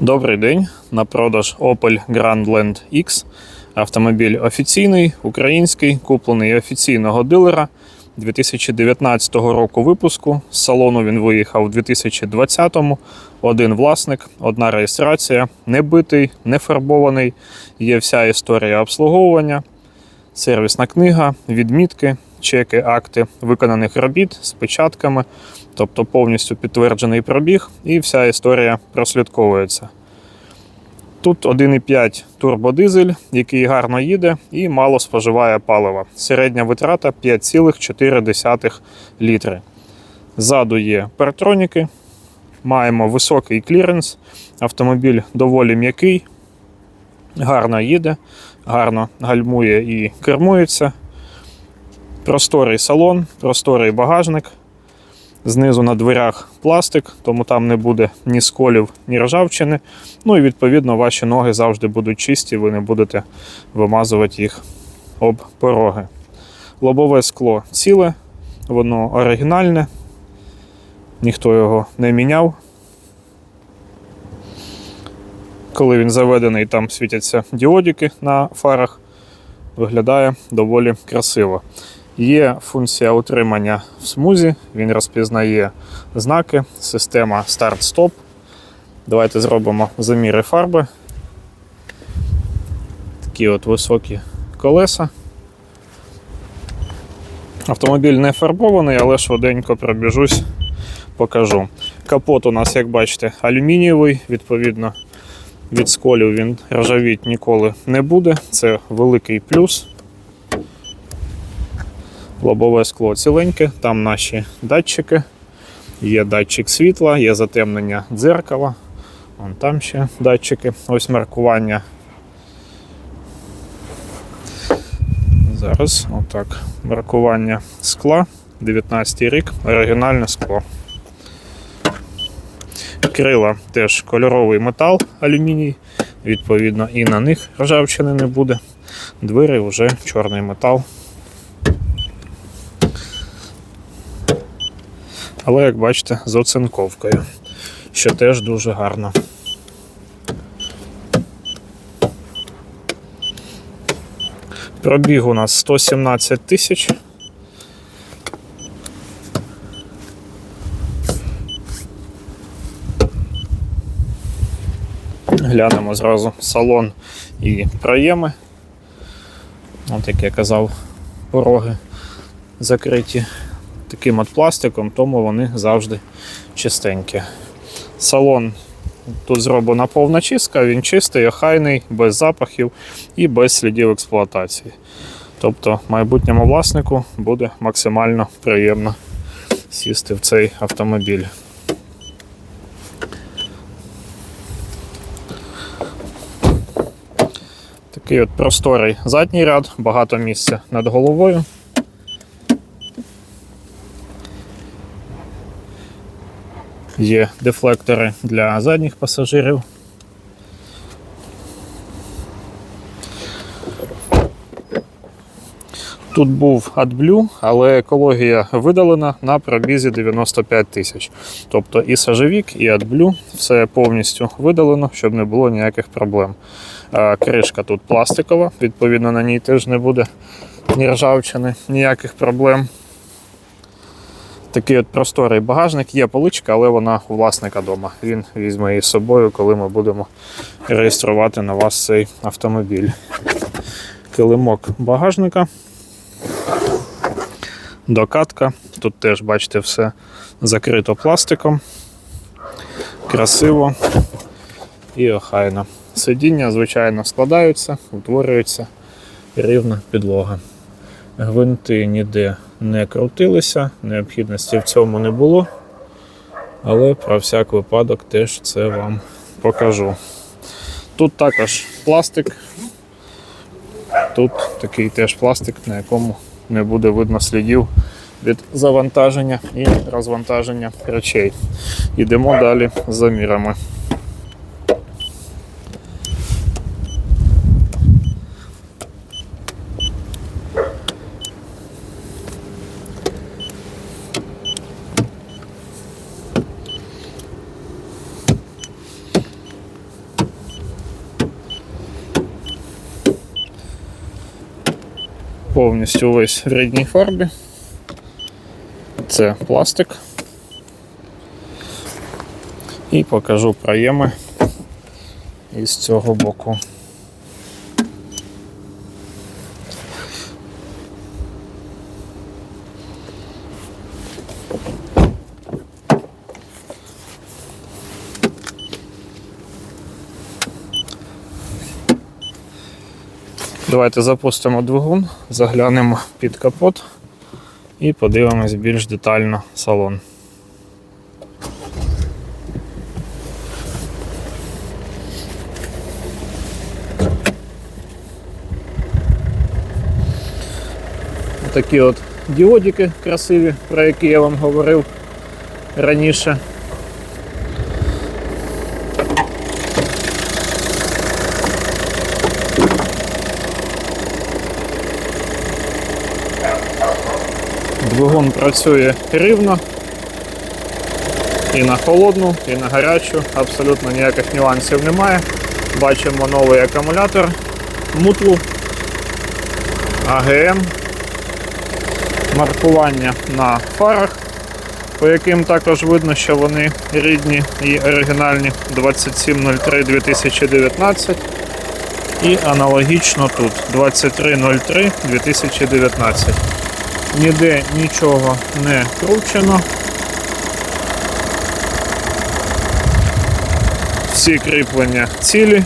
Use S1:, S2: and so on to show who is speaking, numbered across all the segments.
S1: Добрий день. На продаж Opel Grandland X. Автомобіль офіційний, український, куплений офіційного дилера 2019 року випуску. З салону він виїхав у 2020-му. Один власник, одна реєстрація, не битий, не фарбований. Є вся історія обслуговування, сервісна книга, відмітки, чеки, акти виконаних робіт з печатками, тобто повністю підтверджений пробіг, і вся історія прослідковується. Тут 1,5 турбодизель, який гарно їде і мало споживає палива. Середня витрата 5,4 літри. Ззаду є партроніки, маємо високий кліренс, автомобіль доволі м'який, гарно їде, гарно гальмує і кермується. Просторий салон, просторий багажник. Знизу на дверях пластик, тому там не буде ні сколів, ні ржавчини. Ну і відповідно ваші ноги завжди будуть чисті, ви не будете вимазувати їх об пороги. Лобове скло ціле, воно оригінальне, ніхто його не міняв. Коли він заведений, там світяться діодики на фарах, виглядає доволі красиво. Є функція утримання в смузі, він розпізнає знаки, система старт-стоп. Давайте зробимо заміри фарби. Такі от високі колеса. Автомобіль не фарбований, але швиденько пробіжусь, покажу. Капот у нас, як бачите, алюмінієвий, відповідно, від сколів він ржавіть ніколи не буде. Це великий плюс. Лобове скло ціленьке, там наші датчики. Є датчик світла, є затемнення дзеркала. Вон там ще датчики. Ось маркування. Зараз отак. Маркування скла. 19 рік, оригінальне скло. Крила теж кольоровий метал алюміній. Відповідно, і на них ржавчини не буде. Двері вже чорний метал. Але, як бачите, з оцинковкою, що теж дуже гарно. Пробіг у нас 117 тисяч. Глянемо зразу салон і проєми. От як я казав, пороги закриті таким от пластиком, тому вони завжди чистенькі. Салон тут зроблена повна чистка, він чистий, охайний, без запахів і без слідів експлуатації. Тобто майбутньому власнику буде максимально приємно сісти в цей автомобіль. Такий от просторий задній ряд, багато місця над головою. Є дефлектори для задніх пасажирів. Тут був AdBlue, але екологія видалена на пробізі 95 тисяч. Тобто і сажевік, і AdBlue все повністю видалено, щоб не було ніяких проблем. Кришка тут пластикова, відповідно, на ній теж не буде ні ржавчини, ніяких проблем. Такий от просторий багажник, є поличка, але вона у власника вдома. Він візьме її з собою, коли ми будемо реєструвати на вас цей автомобіль. Килимок багажника. Докатка. Тут теж, бачите, все закрито пластиком. Красиво і охайно. Сидіння, звичайно, складаються, утворюється рівна підлога. Гвинти ніде не крутилися, необхідності в цьому не було. Але про всяк випадок теж це вам покажу. Тут також пластик, тут такий теж пластик, на якому не буде видно слідів від завантаження і розвантаження речей. Йдемо далі з замірами. Повністю весь в рідній фарбі. Це пластик. І покажу проєми із цього боку. Давайте запустимо двигун, заглянемо під капот і подивимось більш детально салон. Такі от діодики красиві, про які я вам говорив раніше. Двигун працює рівно. І на холодну, і на гарячу. Абсолютно ніяких нюансів немає. Бачимо новий акумулятор мутлу АГМ. Маркування на фарах, по яким також видно, що вони рідні і оригінальні 2703 2019. І аналогічно тут 2303 2019. Ніде нічого не кручено. Всі кріплення цілі.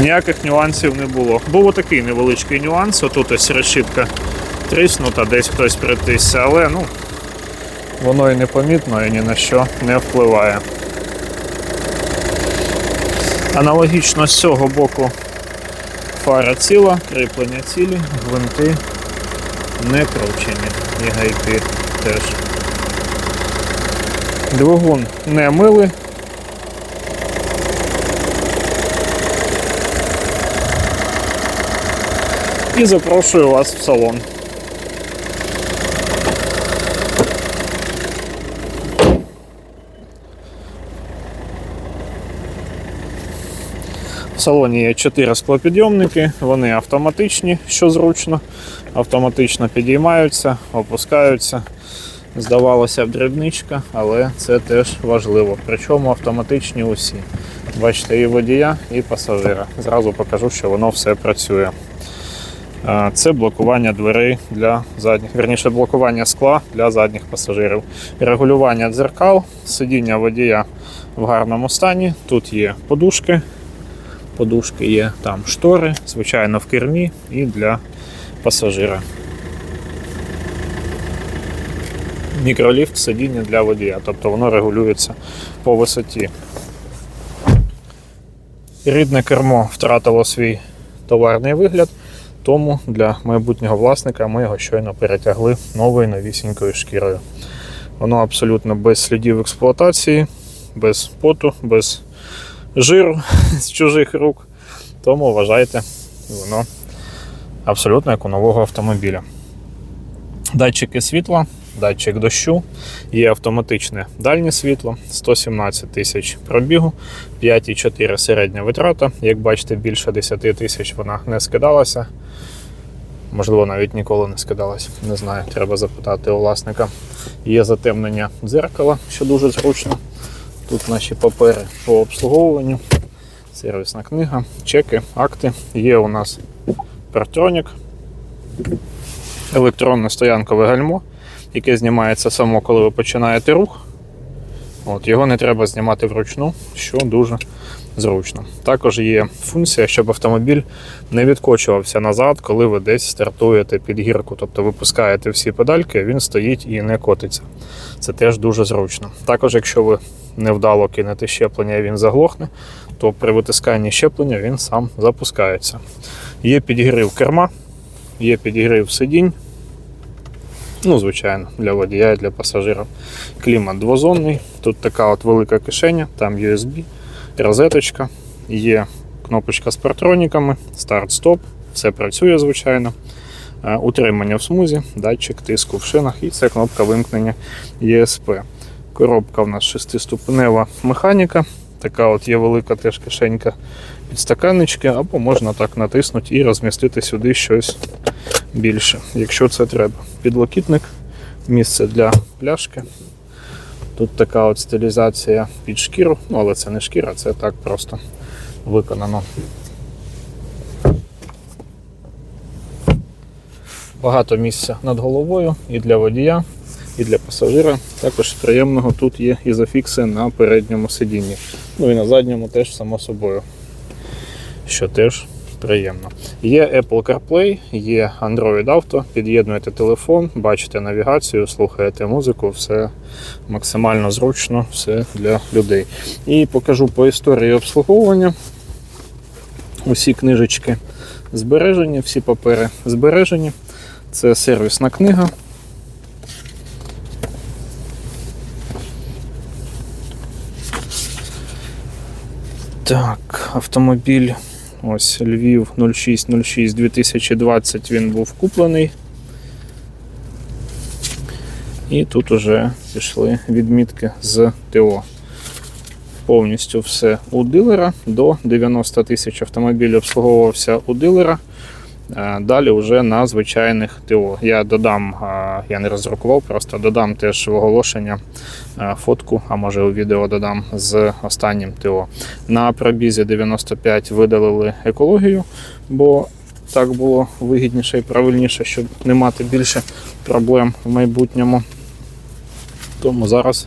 S1: Ніяких нюансів не було. Був отакий невеличкий нюанс. Отут ось решітка тріснута, десь хтось притисся, але ну, воно і непомітно і ні на що не впливає. Аналогічно з цього боку фара ціла, кріплення цілі, гвинти не кручені, і гайки теж. Двигун не мили. І запрошую вас в салон. Салоні є 4 склопідйомники, вони автоматичні, що зручно, автоматично підіймаються, опускаються. Здавалося б, дрібничка, але це теж важливо. Причому автоматичні усі. Бачите, і водія, і пасажира. Зразу покажу, що воно все працює. Це блокування дверей для задніх, верніше блокування скла для задніх пасажирів. Регулювання дзеркал, сидіння водія в гарному стані. Тут є подушки. Подушки є там штори, звичайно, в кермі і для пасажира. Мікроліфт сидіння для водія, тобто воно регулюється по висоті. Рідне кермо втратило свій товарний вигляд, тому для майбутнього власника ми його щойно перетягли новою новісінькою шкірою. Воно абсолютно без слідів експлуатації, без поту, без жиру з чужих рук. Тому вважайте, воно абсолютно як у нового автомобіля. Датчики світла, датчик дощу, є автоматичне дальнє світло, 117 тисяч пробігу, 5,4 середня витрата. Як бачите, більше 10 тисяч вона не скидалася. Можливо, навіть ніколи не скидалась. Не знаю, треба запитати у власника. Є затемнення дзеркала, що дуже зручно. Тут наші папери по обслуговуванню, сервісна книга, чеки, акти. Є у нас партронік, електронне стоянкове гальмо, яке знімається само, коли ви починаєте рух. От, Його не треба знімати вручну, що дуже зручно. Також є функція, щоб автомобіль не відкочувався назад, коли ви десь стартуєте під гірку. Тобто ви пускаєте всі педальки, він стоїть і не котиться. Це теж дуже зручно. Також, якщо ви невдало кинете щеплення і він заглохне, то при витисканні щеплення він сам запускається. Є підігрів керма, є підігрів сидінь. Ну, звичайно, для водія і для пасажира. Клімат двозонний. Тут така от велика кишеня, там USB, розеточка, є кнопочка з партроніками, старт-стоп, все працює, звичайно. Е, Утримання в смузі, датчик тиску в шинах і це кнопка вимкнення ESP. Коробка в нас шестиступенева механіка. Така от є велика теж кишенька підстаканнички, або можна так натиснути і розмістити сюди щось більше, якщо це треба. Підлокітник, місце для пляшки. Тут така от стилізація під шкіру, ну але це не шкіра, це так просто виконано. Багато місця над головою і для водія, і для пасажира. Також приємного тут є ізофікси на передньому сидінні. Ну і на задньому теж само собою. Що теж приємно. Є Apple CarPlay, є Android Auto, під'єднуєте телефон, бачите навігацію, слухаєте музику, все максимально зручно, все для людей. І покажу по історії обслуговування. Усі книжечки збережені, всі папери збережені. Це сервісна книга. Так, автомобіль. Ось Львів 0606 2020 він був куплений. І тут уже пішли відмітки з ТО. Повністю все у дилера. До 90 тисяч автомобіль обслуговувався у дилера. Е, Далі вже на звичайних ТО. Я додам, е, я не роздрукував, просто додам теж в оголошення е, фотку, а може у відео додам з останнім ТО. На пробізі 95 видалили екологію, бо так було вигідніше і правильніше, щоб не мати більше проблем в майбутньому. Тому зараз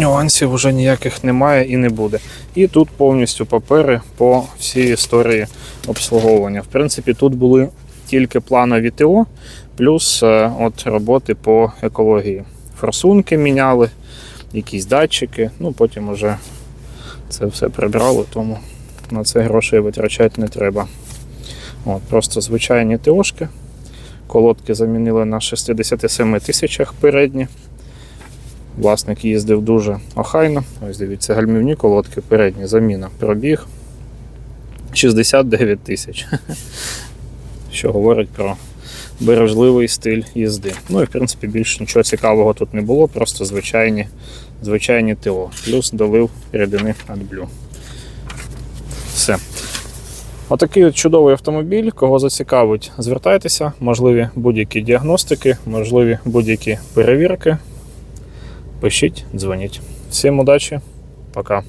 S1: нюансів вже ніяких немає і не буде. І тут повністю папери по всій історії обслуговування. В принципі, тут були тільки планові ТО, плюс е, от роботи по екології. Форсунки міняли, якісь датчики, ну потім уже це все прибрали, тому на це грошей витрачати не треба. От, Просто звичайні ТОшки. Колодки замінили на 67 тисячах передні. Власник їздив дуже охайно. Ось дивіться, гальмівні колодки передні, заміна. Пробіг 69 тисяч. Що говорить про бережливий стиль їзди. Ну і в принципі більше нічого цікавого тут не було, просто звичайні, звичайні ТО. Плюс долив рідини AdBlue. Все. Отакий от чудовий автомобіль. Кого зацікавить, звертайтеся, можливі будь-які діагностики, можливі будь-які перевірки. Пишіть, дзвоніть. Всім удачі, пока.